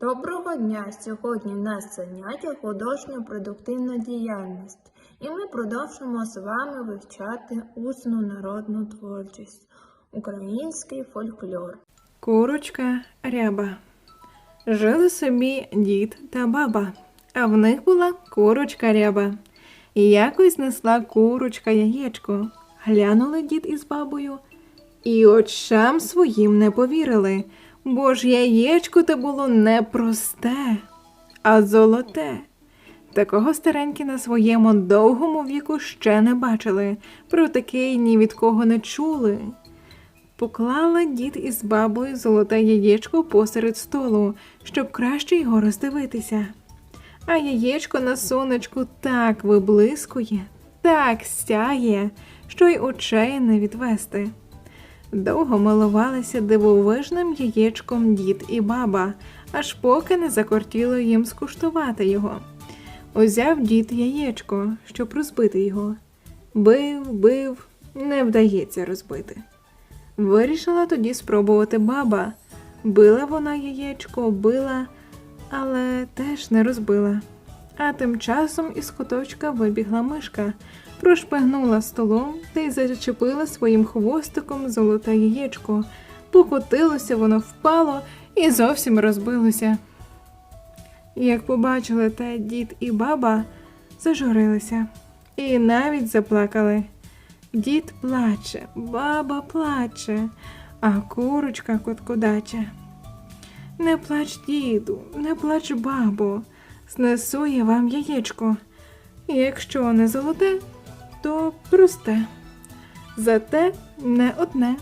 Доброго дня! Сьогодні у нас заняття художньо-продуктивна діяльність, і ми продовжимо з вами вивчати усну народну творчість, український фольклор. Курочка ряба. Жили собі дід та баба, а в них була курочка ряба. І якось несла курочка яєчко. Глянули дід із бабою, і очам своїм не повірили, бо ж яєчко те було не просте, а золоте. Такого старенькі на своєму довгому віку ще не бачили, про й ні від кого не чули. Поклала дід із бабою золоте яєчко посеред столу, щоб краще його роздивитися. А яєчко на сонечку так виблискує, так сяє, що й очей не відвести. Довго милувалися дивовижним яєчком дід і баба, аж поки не закортіло їм скуштувати його. Узяв дід яєчко, щоб розбити його. Бив, бив, не вдається розбити. Вирішила тоді спробувати баба. Била вона яєчко, била, але теж не розбила. А тим часом із куточка вибігла мишка, прошпигнула столом та й зачепила своїм хвостиком золоте яєчко. Покотилося, воно впало і зовсім розбилося. Як побачили те дід і баба, зажурилися і навіть заплакали. Дід плаче, баба плаче, а курочка коткодаче. Не плач, діду, не плач, бабо, знесу я вам яєчко. Якщо не золоте, то просте. Зате не одне.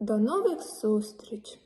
До нових зустріч!